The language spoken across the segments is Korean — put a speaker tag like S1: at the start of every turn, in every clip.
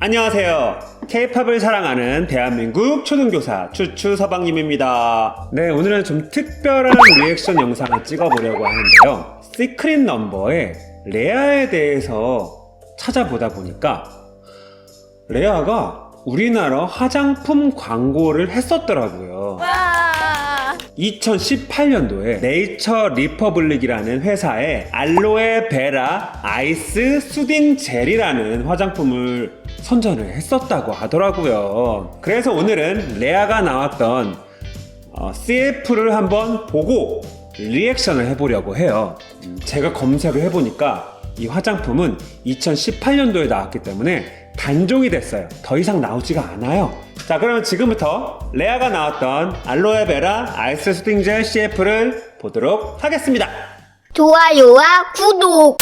S1: 안녕하세요. K-팝을 사랑하는 대한민국 초등교사 추추 서방님입니다. 네, 오늘은 좀 특별한 리액션 영상을 찍어보려고 하는데요. 시크릿 넘버의 레아에 대해서 찾아보다 보니까 레아가 우리나라 화장품 광고를 했었더라고요.
S2: 와
S1: 2018년도에 네이처 리퍼블릭이라는 회사에 알로에 베라 아이스 수딩 젤이라는 화장품을 선전을 했었다고 하더라고요. 그래서 오늘은 레아가 나왔던 어, CF를 한번 보고 리액션을 해보려고 해요. 음, 제가 검색을 해보니까 이 화장품은 2018년도에 나왔기 때문에 단종이 됐어요. 더 이상 나오지가 않아요. 자, 그러면 지금부터 레아가 나왔던 알로에베라 아이스 수딩젤 CF를 보도록 하겠습니다.
S2: 좋아요와 구독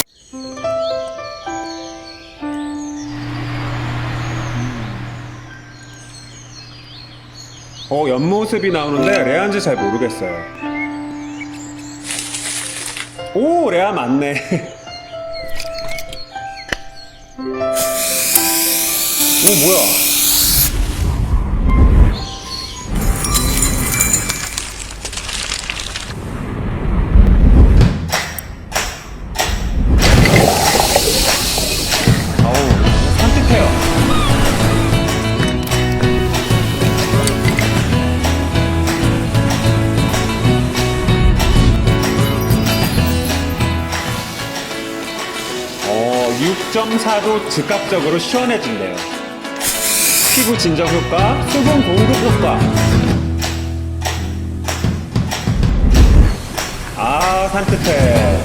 S1: 어, 옆모습이 나오는데 레아인지 잘 모르겠어요. 오, 레아 맞네. 오, 뭐야. 아우, 산뜻해요. 어, 6.4도 즉각적으로 시원해진대요. 피부 진정 효과, 수분 공급 효과. 아, 산뜻해.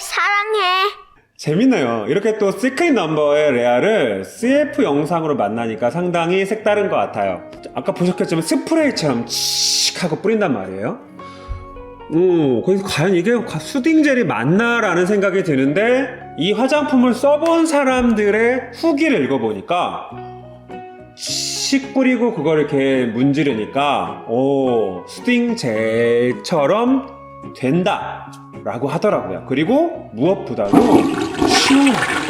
S2: 사랑해
S1: 재밌네요. 이렇게 또 시크릿 넘버의 레아를 CF 영상으로 만나니까 상당히 색다른 것 같아요. 아까 보셨겠지만 스프레이처럼 칙 하고 뿌린단 말이에요. 오, 그래서 과연 이게 수딩 젤이 맞나라는 생각이 드는데 이 화장품을 써본 사람들의 후기를 읽어보니까 씩 뿌리고 그걸 이렇게 문지르니까 오 수딩 젤처럼 된다 라고 하더라고요. 그리고 무엇보다도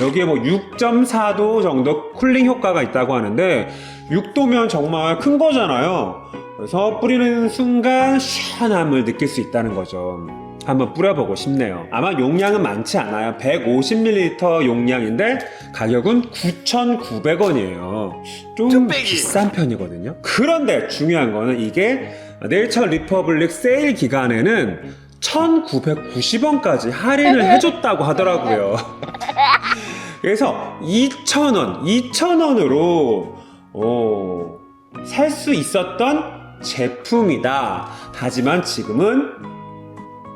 S1: 여기에 뭐 6.4도 정도 쿨링 효과가 있다고 하는데 6도면 정말 큰 거잖아요. 그래서 뿌리는 순간 시원함을 느낄 수 있다는 거죠 한번 뿌려보고 싶네요. 아마 용량은 많지 않아요. 150ml 용량인데 가격은 9,900원이에요. 좀
S3: 뚝배기.
S1: 비싼 편이거든요. 그런데 중요한 거는 이게 네이처 리퍼블릭 세일 기간에는 1,990원까지 할인을 해줬다고 하더라고요. 그래서 2,000원, 2,000원으로 어, 살 수 있었던 제품이다. 하지만 지금은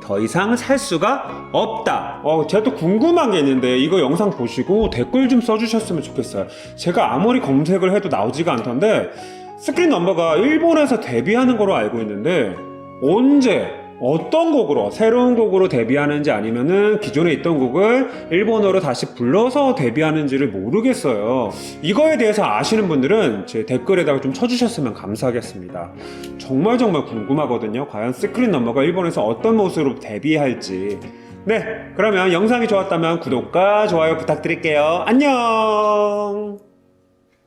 S1: 더 이상 살 수가 없다. 어, 제가 또 궁금한 게 있는데 이거 영상 보시고 댓글 좀 써주셨으면 좋겠어요. 제가 아무리 검색을 해도 나오지가 않던데 스크린 넘버가 일본에서 데뷔하는 거로 알고 있는데 언제 어떤 곡으로 새로운 곡으로 데뷔하는지 아니면은 기존에 있던 곡을 일본어로 다시 불러서 데뷔하는지를 모르겠어요. 이거에 대해서 아시는 분들은 제 댓글에다가 좀 쳐주셨으면 감사하겠습니다. 정말 정말 궁금하거든요. 과연 시크릿 넘버가 일본에서 어떤 모습으로 데뷔할지. 네, 그러면 영상이 좋았다면 구독과 좋아요 부탁드릴게요. 안녕!